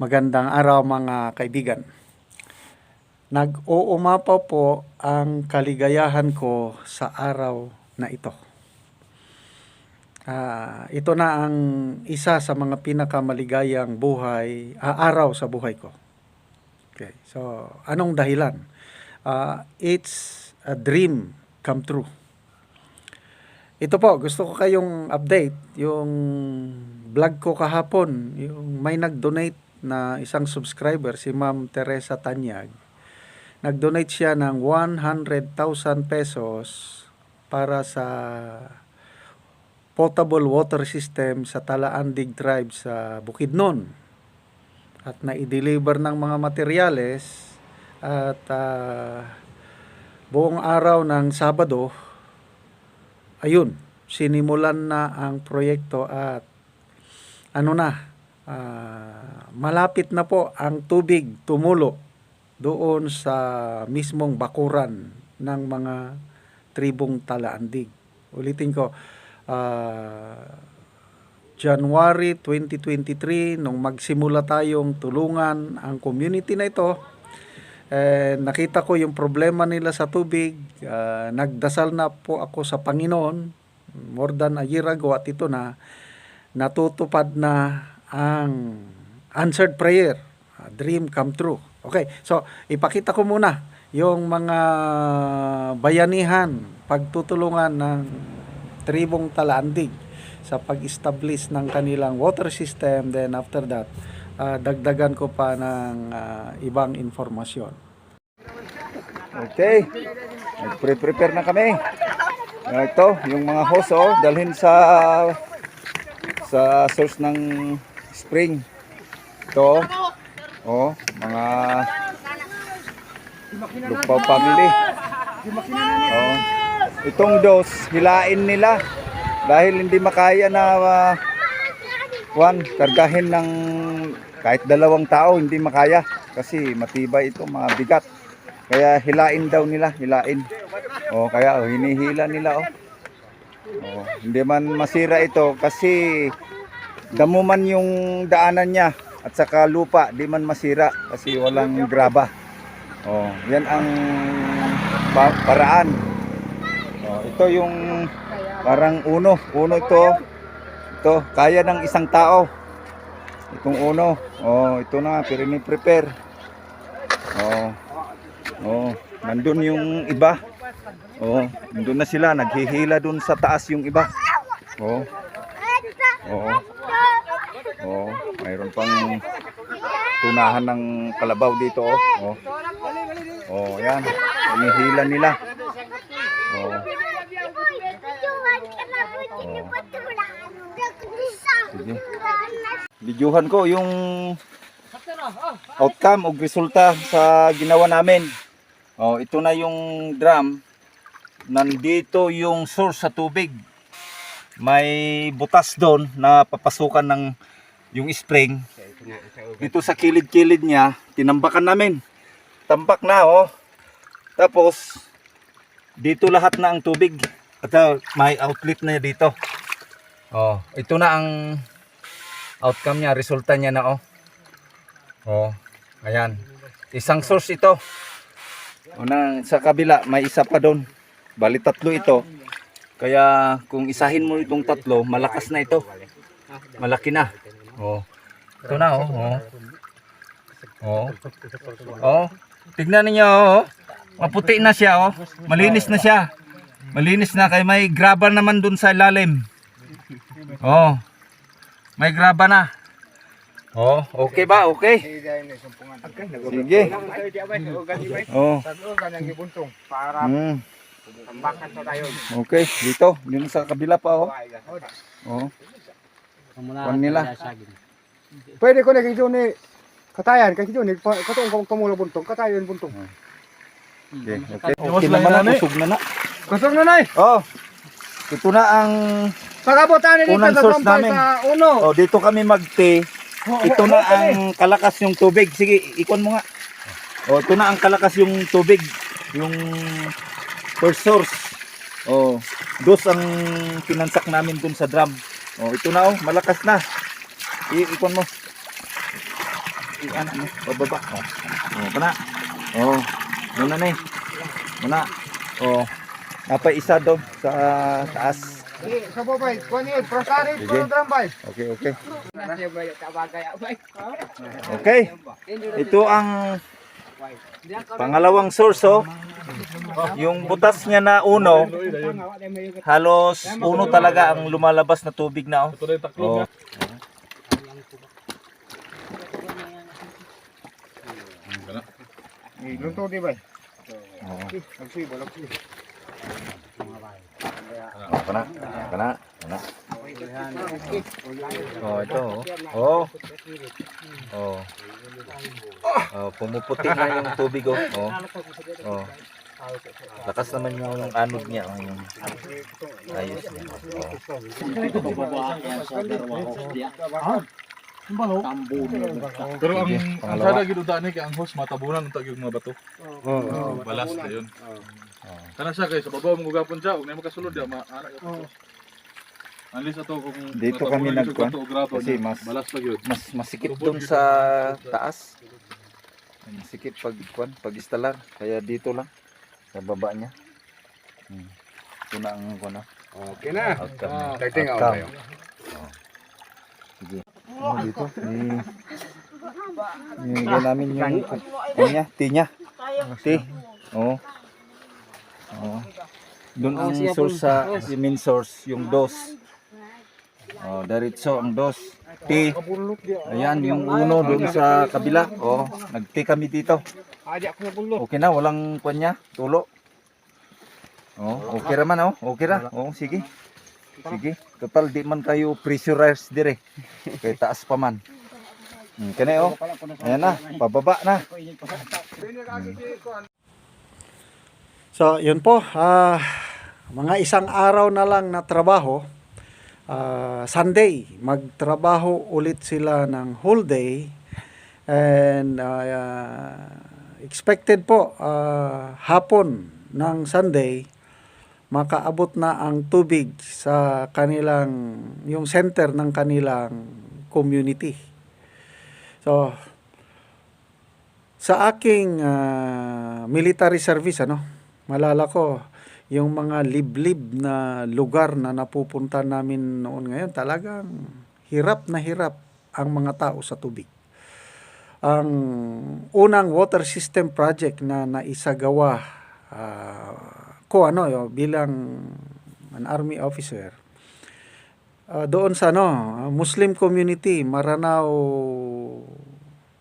Magandang araw mga kaibigan. Nag-uumapaw po ang kaligayahan ko sa araw na ito. Ah, ito na ang isa sa mga pinakamaligayang buhay, ah, araw sa buhay ko. Okay. So, anong dahilan? Ah, it's a dream come true. Ito po, gusto ko kayong update yung vlog ko kahapon, yung may nag-donate na isang subscriber, si Ma'am Teresa Tanyag. Nag-donate siya ng 100,000 pesos para sa potable water system sa Talaandig Tribe sa Bukidnon. At na-deliver ng mga materyales at ah, buong araw ng Sabado, ayun, sinimulan na ang proyekto at ano na, ah, malapit na po ang tubig tumulo doon sa mismong bakuran ng mga tribong talaandig. Ulitin ko, ah, January 2023, nung magsimula tayong tulungan ang community na ito, eh, nakita ko yung problema nila sa tubig. Ah, nagdasal na po ako sa Panginoon more than a year ago at ito na natutupad na ang answered prayer, a dream come true. Okay, so ipakita ko muna yung mga bayanihan, pagtutulungan ng tribong Talandig sa pag-establish ng kanilang water system. Then after that, ah, dagdagan ko pa ng ah, ibang informasyon. Okay. Nag-prepare na kami. Ah, ito, yung mga hose oh, dalhin sa sa source ng spring. Ito. Oh, mga Lupaw family. Oh. Itong dose, hilain nila dahil hindi makaya na uh, Juan, kargahin ng kahit dalawang tao hindi makaya kasi matibay ito, mga bigat. Kaya hilain daw nila, hilain. Oh, kaya oh, hinihila nila oh. Oh, hindi man masira ito kasi damo man yung daanan niya at saka lupa, di man masira kasi walang graba. Oh, yan ang pa- paraan. Oh, ito yung parang uno, uno ito. Ito, kaya ng isang tao. Itong uno. Oh, ito na, pero prepare. Oh. Oh, nandun yung iba. Oh, nandun na sila, naghihila dun sa taas yung iba. Oh. Oo. Oh, mayroon pang tunahan ng kalabaw dito oh. Oh. Oh, yan. Hinihila nila. Oh. Sige. Videohan ko yung outcome o resulta sa ginawa namin. Oh, ito na yung drum. Nandito yung source sa tubig. May butas doon na papasukan ng yung spring. Dito sa kilid-kilid niya, tinambakan namin. Tambak na oh. Tapos dito lahat na ang tubig. At uh, may outlet na dito. Oh, ito na ang outcome niya, resulta niya na oh. Oh, ayan. Isang source ito. Una, sa kabila, may isa pa doon. Bali tatlo ito. Kaya kung isahin mo itong tatlo, malakas na ito. Malaki na. Oh. Ito na oh. Oh. Oh. Oh. Tignan niyo oh. Maputi na siya oh. Malinis na siya. Malinis na kay may graba naman dun sa ilalim. Oh. May graba na. Oh, okay ba? Okay. Sige. Oh. Mm. Okay, dito, dito sa kabila pa oh. Oh. Kuan nila. Pwede ko na kito ni katayan kay ni katong kung kamula buntong katayan buntong. Okay, okay. Okay naman na, usog na na. Kusog na nay. Oh. Ito na ang Pagabutan ni dito sa source namin. sa uno. oh, dito kami magte. Ito na ang kalakas yung tubig. Sige, ikon mo nga. Oh, ito na ang kalakas yung tubig. Yung first source. Oh, dos ang pinansak namin dun sa drum. Oh, ito na oh, malakas na. I ikon mo. i-ano mo, bababa. Oh. Oh, kana. Oh, muna na eh. Muna. Oh. Napay isa doon sa taas. Eh, sa babay, prasarit, Sige. puro drum bay. Okay, okay. Okay. Ito ang pangalawang source oh. Yung butas niya na uno, halos uno talaga ang lumalabas na tubig na oh. Oh. Lunto di bay. Oh. Nagsi, balagsi. Oh, kana, kana, kana. Oh, ito oh. Oh. Oh. Oh, pumuputi na yung tubig oh. Oh. Oh. Lakas naman yung anod niya. Oh, yung ayos niya. Oh. Pero ang ang sada gid ni kay ang host matabunan unta gyud mga bato. Oo. Balas na yun. Oh. Kana siya kay sa babaw mo gugapon siya ug nay makasulod ya ma ana ka. Alis ato kung Dito kami gyud grapo Kasi mas- balas lang yun. Mas masikip dun sa taas. Masikip pag kwan, pag instalar. Kaya dito lang sa baba niya. Hmm. Ito na ang ah, Okay na. Outcome. Ah, Tagting out tayo. Sige. Oh, dito. Ni ni namin yung kanya, tinya. Ti. Oh. Oh. Doon ang source sa main source, yung dos. Oh, diretso ang dos. Ti. Ayan, yung uno doon sa kabila. Oh, nagti kami dito. Aja ko na bulo. Okay na, walang kanya, tulo. Oh, okay raman oh. Okay ra. Oh, sige. Sige. Total di man kayo pressurized dire. Kay taas pa man. Hmm, kani oh. Ayan na, pababa na. So, yun po. ah, mga isang araw na lang na trabaho. Ah, Sunday, magtrabaho ulit sila ng whole day. And ah, expected po ah, hapon ng Sunday makaabot na ang tubig sa kanilang yung center ng kanilang community. So sa aking ah, military service ano, malala ko yung mga liblib na lugar na napupunta namin noon ngayon talagang hirap na hirap ang mga tao sa tubig. Ang unang water system project na naisagawa ah, ko ano yo, bilang an army officer ah, doon sa ah, Muslim community Maranao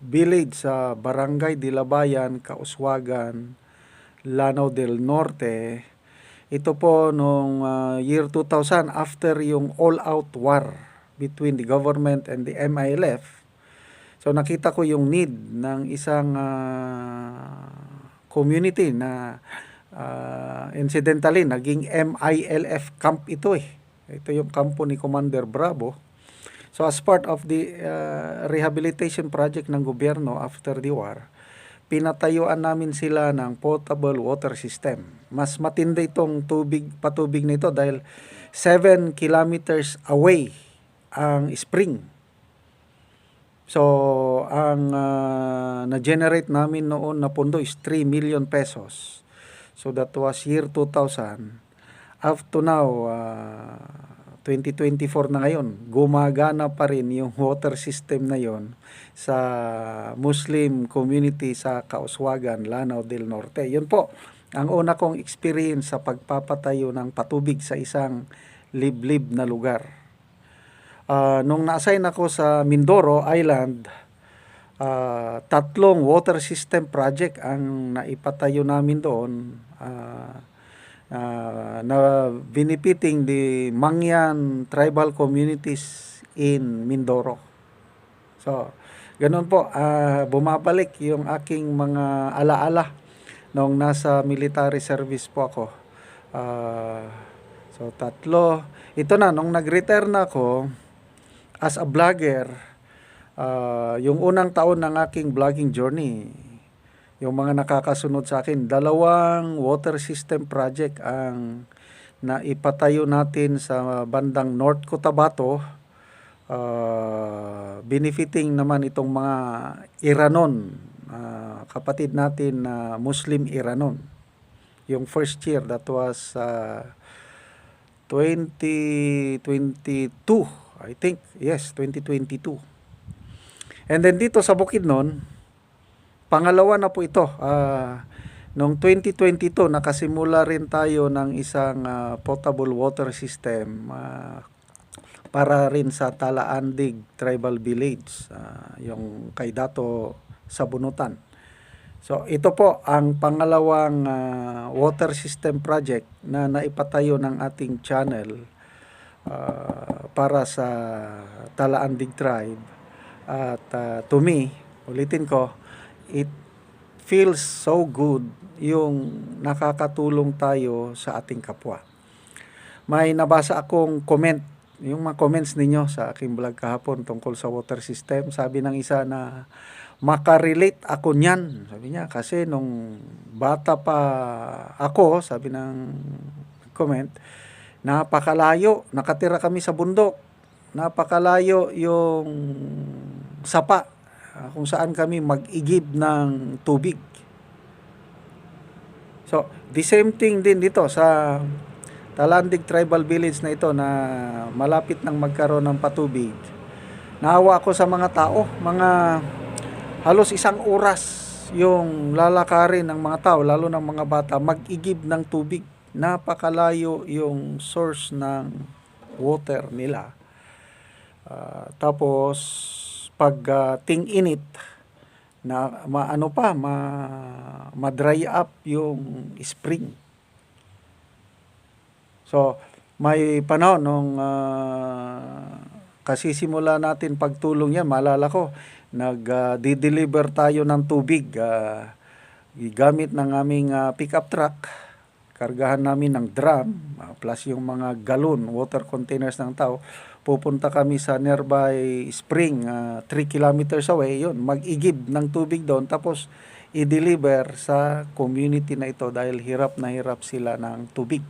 village sa Barangay Dilabayan, Kauswagan, Lanao del Norte. Ito po nung ah, year 2000 after yung all-out war between the government and the MILF. So nakita ko yung need ng isang ah, community na ah, incidentally naging MILF camp ito eh. Ito yung kampo ni Commander Bravo. So as part of the uh, rehabilitation project ng gobyerno after the war, pinatayuan namin sila ng potable water system. Mas matindi itong tubig, patubig nito dahil 7 kilometers away ang spring. So, ang uh, na-generate namin noon na pondo is 3 million pesos. So, that was year 2000. Up to now, uh, 2024 na ngayon, gumagana pa rin yung water system na yon sa Muslim community sa Kauswagan, Lanao del Norte. Yun po, ang una kong experience sa pagpapatayo ng patubig sa isang liblib na lugar. Ah, nung na-assign ako sa Mindoro Island, ah, tatlong water system project ang naipatayo namin doon. ah, ah, na benefiting the Mangyan tribal communities in Mindoro. So, ganun po, ah, bumabalik yung aking mga alaala nung nasa military service po ako. Ah, so, tatlo. Ito na, nung nag-retire na ako, as a vlogger, ah, yung unang taon ng aking vlogging journey, yung mga nakakasunod sa akin, dalawang water system project ang naipatayo natin sa bandang North Cotabato, ah, benefiting naman itong mga Iranon, ah, kapatid natin na Muslim Iranon. Yung first year, that was ah, 2022, I think. Yes, 2022. And then dito sa Bukidnon, pangalawa na po ito. Ah, noong 2022, nakasimula rin tayo ng isang ah, potable water system ah, para rin sa Talaandig Tribal Village, ah, yung kay Dato sa Bunutan. So ito po ang pangalawang ah, water system project na naipatayo ng ating channel ah, para sa Talaandig Tribe. At ah, to me, ulitin ko, it feels so good yung nakakatulong tayo sa ating kapwa. May nabasa akong comment, yung mga comments ninyo sa aking vlog kahapon tungkol sa water system. Sabi ng isa na makarelate ako niyan. Sabi niya, kasi nung bata pa ako, sabi ng comment, napakalayo, nakatira kami sa bundok. Napakalayo yung sapa ah, kung saan kami mag-igib ng tubig. So, the same thing din dito sa Talandig Tribal Village na ito na malapit nang magkaroon ng patubig. Naawa ako sa mga tao, mga halos isang oras yung lalakarin ng mga tao, lalo ng mga bata, mag-igib ng tubig. Napakalayo yung source ng water nila. Ah, tapos, pag ah, ting-init, na maano pa, ma, ma-dry up yung spring. So, may panahon nung ah, kasi simula natin pagtulong yan, maalala ko, nag-deliver tayo ng tubig ah, gamit ng aming ah, pickup truck. Kargahan namin ng drum, ah, plus yung mga galon, water containers ng tao. Pupunta kami sa nearby spring, 3 kilometers away, yun, mag-igib ng tubig doon. Tapos, i-deliver sa community na ito dahil hirap na hirap sila ng tubig.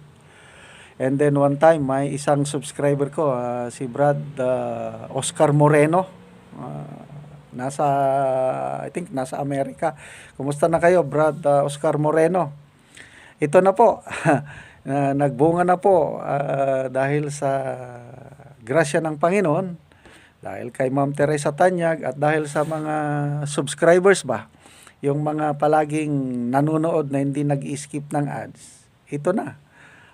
And then one time, may isang subscriber ko, ah, si Brad ah, Oscar Moreno. Ah, nasa, I think, nasa Amerika. Kumusta na kayo, Brad ah, Oscar Moreno? Ito na po, na nagbunga na po ah, dahil sa grasya ng Panginoon, dahil kay Ma'am Teresa Tanyag at dahil sa mga subscribers ba, yung mga palaging nanonood na hindi nag-skip ng ads, ito na.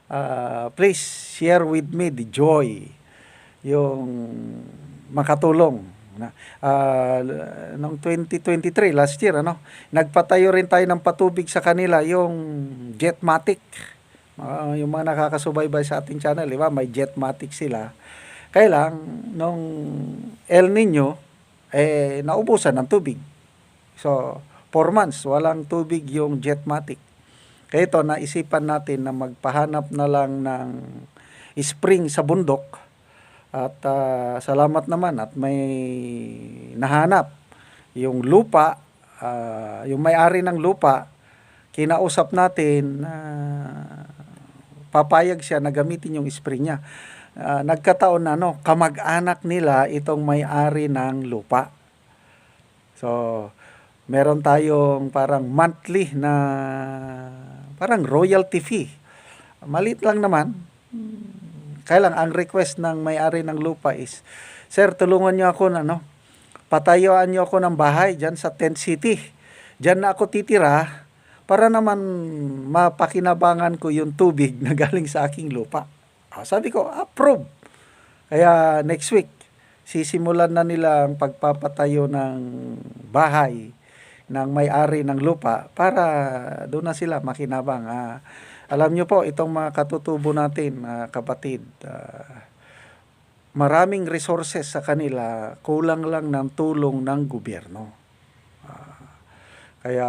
Ah, please share with me the joy yung makatulong na ah, noong 2023 last year ano nagpatayo rin tayo ng patubig sa kanila yung Jetmatic. Ah, yung mga nakakasubaybay sa ating channel di ba? May Jetmatic sila. Kaya lang nung El Nino eh naubusan ng tubig. So 4 months walang tubig yung Jetmatic. Kaya ito, naisipan natin na magpahanap na lang ng spring sa bundok. At ah, salamat naman at may nahanap yung lupa, ah, yung may-ari ng lupa, kinausap natin na papayag siya na gamitin yung spring niya. Ah, nagkataon na no, kamag-anak nila itong may-ari ng lupa. So, meron tayong parang monthly na parang royalty fee. Malit lang naman. Kaya lang, ang request ng may-ari ng lupa is, Sir, tulungan niyo ako na, no? Patayuan niyo ako ng bahay dyan sa Tent City. Diyan na ako titira para naman mapakinabangan ko yung tubig na galing sa aking lupa. Ah, sabi ko, approve. Kaya next week, sisimulan na nila ang pagpapatayo ng bahay ng may-ari ng lupa para doon na sila makinabang. Ah, alam nyo po, itong mga katutubo natin, mga kapatid, ah, maraming resources sa kanila, kulang lang ng tulong ng gobyerno. Ah, kaya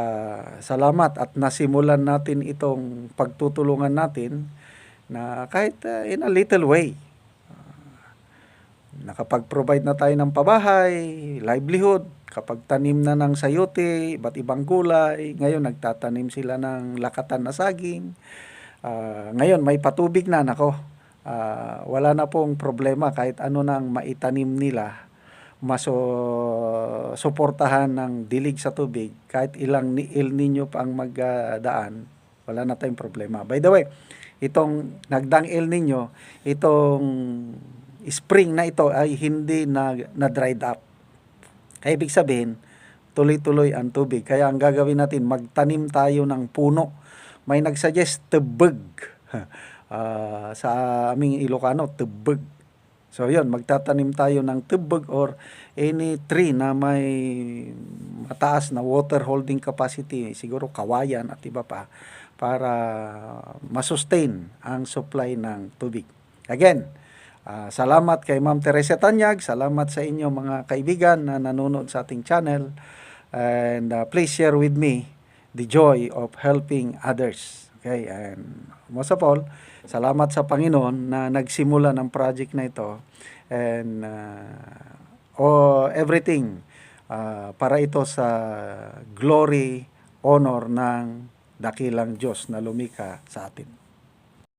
salamat at nasimulan natin itong pagtutulungan natin na kahit ah, in a little way. Nakapag-provide na tayo ng pabahay, livelihood, kapag tanim na ng sayote, iba't ibang gulay, ngayon nagtatanim sila ng lakatan na saging. Ah, ngayon may patubig na. Nako. ah, wala na pong problema kahit ano nang maitanim nila. Maso suportahan ng dilig sa tubig. Kahit ilang ni El Nino pa ang magdaan wala na tayong problema. By the way itong nagdang El Nino itong spring na ito ay hindi na, na dried up. Kaya ibig sabihin tuloy-tuloy ang tubig. Kaya ang gagawin natin magtanim tayo ng puno. May nagsuggest tebeg Ah, sa aming Ilocano tebeg So yun, magtatanim tayo ng tubig or any tree na may mataas na water holding capacity, siguro kawayan at iba pa, para masustain ang supply ng tubig. Again, ah, salamat kay Ma'am Teresa Tanyag, salamat sa inyo mga kaibigan na nanonood sa ating channel, and ah, please share with me the joy of helping others. Okay, and most of all, salamat sa Panginoon na nagsimula ng project na ito and uh, oh, everything uh, para ito sa glory, honor ng dakilang Diyos na lumika sa atin.